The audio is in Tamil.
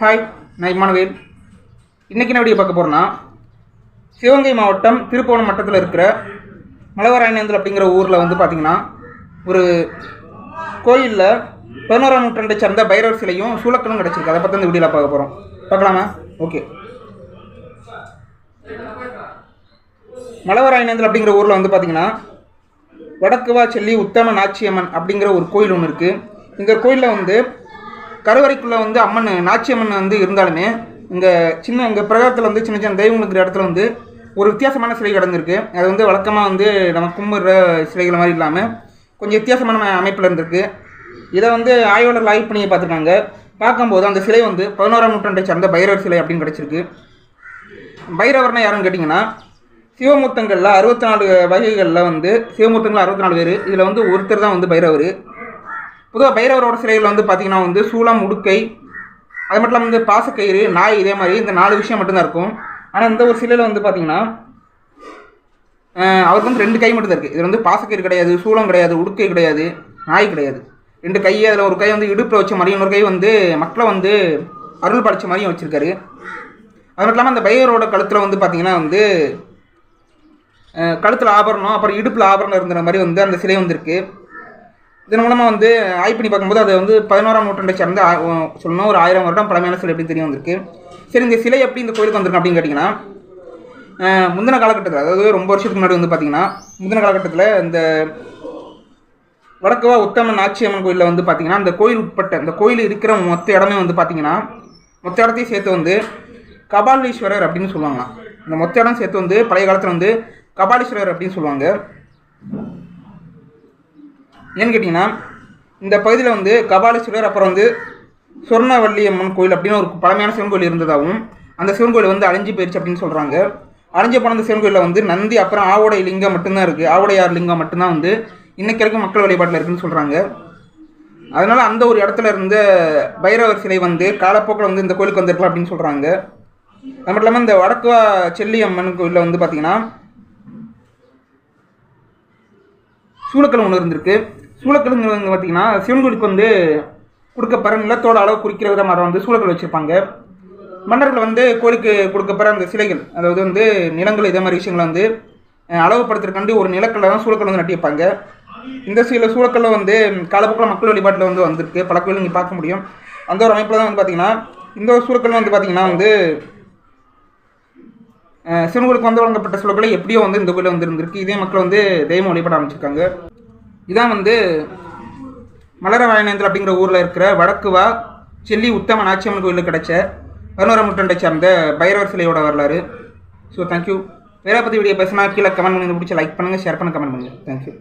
ஹாய் நான் இம்மானுவேல். இன்றைக்கி என்ன வீடியோ பார்க்க போகிறேன்னா சிவகங்கை மாவட்டம் திருப்பவனம் மட்டத்தில் இருக்கிற மலவராயணேந்தல் அப்படிங்கிற ஊரில் வந்து பார்த்திங்கன்னா ஒரு கோயிலில் பதினோராம் நூற்றாண்டை சார்ந்த பைரவர் சிலையும் சூளக்கலும் கிடச்சிருக்கு. அதை பற்றி இந்த வீடியோவில் பார்க்க போகிறோம் பார்க்கலாமா? ஓகே மலவராயணேந்தல் அப்படிங்கிற ஊரில் வந்து பார்த்திங்கன்னா வடக்குவா செல்லி உத்தம நாச்சியம்மன் அப்படிங்கிற ஒரு கோயில் ஒன்று இருக்குது இந்த கோயிலில் வந்து கருவறைக்குள்ளே வந்து அம்மன் நாச்சியம்மன் வந்து இருந்தாலுமே இங்கே சின்ன இங்கே பிரகாரத்தில் வந்து சின்ன சின்ன தெய்வம் இருக்கிற இடத்துல வந்து ஒரு வித்தியாசமான சிலை கிடந்திருக்கு. அது வந்து வழக்கமாக வந்து நம்ம கும்பிட்ற சிலைகள் மாதிரி இல்லாமல் கொஞ்சம் வித்தியாசமான அமைப்பில் இருந்திருக்கு. இதை வந்து ஆய்வாளர்கள் ஆய்வு பண்ணி பார்த்துருக்காங்க. பார்க்கும்போது அந்த சிலை வந்து பதினோராம் நூற்றாண்டை சார்ந்த பைரவர் சிலை அப்படின்னு கிடச்சிருக்கு. பைரவர்னா யாருன்னு கேட்டிங்கன்னா சிவமூர்த்தங்களில் அறுபத்தி நாலு வகைகளில் வந்து சிவமூர்த்தங்கள் அறுபத்தி நாலு பேர். இதில் வந்து ஒருத்தர் தான் வந்து பைரவர். பொதுவாக பைரவரோட சிலைகள் வந்து பார்த்திங்கன்னா வந்து சூளம் உடுக்கை அது மட்டும் இல்லாமல் வந்து பாசக்கயிறு நாய் இதே மாதிரி இந்த நாலு விஷயம் மட்டும்தான் இருக்கும். ஆனால் இந்த ஒரு சிலையில் வந்து பார்த்திங்கன்னா அவருக்கு வந்து ரெண்டு கை மட்டும் தான் இருக்குது இது வந்து பாசக்கயிறு கிடையாது சூளம் கிடையாது உடுக்கை கிடையாது நாய் கிடையாது. ரெண்டு கை அதில் ஒரு கை வந்து இடுப்பில் வச்ச மாதிரியும் இன்னொரு கை வந்து மக்களை வந்து அருள் படைச்ச மாதிரியும் வச்சுருக்காரு. அது மட்டும் இல்லாமல் அந்த பைரவரோட கழுத்தில் வந்து பார்த்திங்கன்னா வந்து கழுத்தில் ஆபரணம் அப்புறம் இடுப்பில் ஆபரணம் இருந்த மாதிரி வந்து அந்த சிலை வந்திருக்கு இதன் மூலமாக வந்து ஆய்வு பண்ணி பார்க்கும்போது அது வந்து பதினோராம் நூற்றாண்டை சேர்ந்த சொல்லணும் ஒரு ஆயிரம் வருடம் பழமையான சிலை எப்படி தெரிய வந்திருக்கு. சரி இந்த சிலை எப்படி இந்த கோயிலுக்கு வந்திருக்கு அப்படின்னு கேட்டிங்கன்னா முந்தின காலகட்டத்தில் அதாவது ரொம்ப வருஷத்துக்கு முன்னாடி வந்து பார்த்தீங்கன்னா முந்தின காலகட்டத்தில் இந்த வடக்குவா உத்தம நாச்சியம்மன் கோயிலில் வந்து பார்த்தீங்கன்னா அந்த கோயில் உட்பட்ட அந்த கோயில் இருக்கிற மொத்த இடமே வந்து பார்த்தீங்கன்னா மொத்த இடத்தையும் சேர்த்து வந்து கபாலீஸ்வரர் அப்படின்னு சொல்லுவாங்க இந்த மொத்த இடம் சேர்த்து வந்து பழைய காலத்தில் வந்து கபாலீஸ்வரர் அப்படின்னு சொல்லுவாங்க. ஏன்னு கேட்டிங்கன்னா இந்த பகுதியில் வந்து கபாலீஸ்வரர் அப்புறம் வந்து சொர்ணவள்ளி அம்மன் கோயில் அப்படின்னு ஒரு பழமையான சிவன் கோயில் இருந்ததாகவும் அந்த சிவன் கோயில் வந்து அழிஞ்சு போயிடுச்சு அப்படின்னு சொல்கிறாங்க அழிஞ்சு போன அந்த சிவன் கோயிலில் வந்து நந்தி அப்புறம் ஆவோடை லிங்கம் மட்டும்தான் இருக்குது ஆவோடையார் லிங்கம் மட்டும்தான் வந்து இன்றைக்கி வரைக்கும் மக்கள் வழிபாட்டில் இருக்குதுன்னு சொல்கிறாங்க அதனால் அந்த ஒரு இடத்துல இருந்த பைரவர் சிலை வந்து காலப்போக்கில் வந்து இந்த கோயிலுக்கு வந்திருக்கலாம் அப்படின்னு சொல்கிறாங்க அது மட்டும் இல்லாமல் இந்த வடக்குவா செல்லி அம்மன் கோயிலில் வந்து பார்த்திங்கன்னா சூளக்கல் ஒன்று இருந்திருக்கு. சூளக்கல்ங்கிறது வந்து சிவன் சிவன்களுக்கு வந்து கொடுக்கப்படுற நிலத்தோட அளவு குறிக்கிற விதமாக வந்து சூளக்கல் வச்சுருப்பாங்க. மன்னர்கள் வந்து கோழிக்கு கொடுக்கப்படுற அந்த சிலைகள் அதாவது வந்து நிலங்கள் இதே மாதிரி விஷயங்களை வந்து அஹ், ஒரு நிலக்கல்ல தான் சூளக்கல் வந்து நட்டியிருப்பாங்க. இந்த சில சூழக்கல்ல வந்து காலப்போக்கில் மக்கள் வழிபாட்டில் வந்து வந்திருக்கு. பல கோயில் நீங்கள் பார்க்க முடியும். அந்த ஒரு அமைப்பில் தான் வந்து பார்த்தீங்கன்னா இந்த ஒரு சூளக்கல் வந்து பார்த்தீங்கன்னா வந்து சிவன்களுக்கு சிவன் வந்து வழங்கப்பட்ட சூழல்களை எப்படியோ வந்து இந்த கோயிலில் வந்து இருந்திருக்கு. இதே மக்கள் வந்து தெய்வம் வழிபட ஆரம்பிச்சிருக்காங்க. இதான் வந்து மலரவாயனேந்திர அப்படிங்கிற ஊரில் இருக்கிற வடக்குவா செல்லி உத்தம நாச்சியம்மன் கோயிலில் கிடைச்ச பதினோராம் நூற்றாண்டை சார்ந்த பைரவர் சிலையோட வரலாறு. ஸோ தேங்க்யூ வேற பற்றி வீடியோ பேசினா கீழே கமெண்ட் பண்ணி பிடிச்சி லைக் பண்ணுங்கள் ஷேர் பண்ணுங்கள் கமெண்ட் பண்ணுங்கள் தேங்க்யூ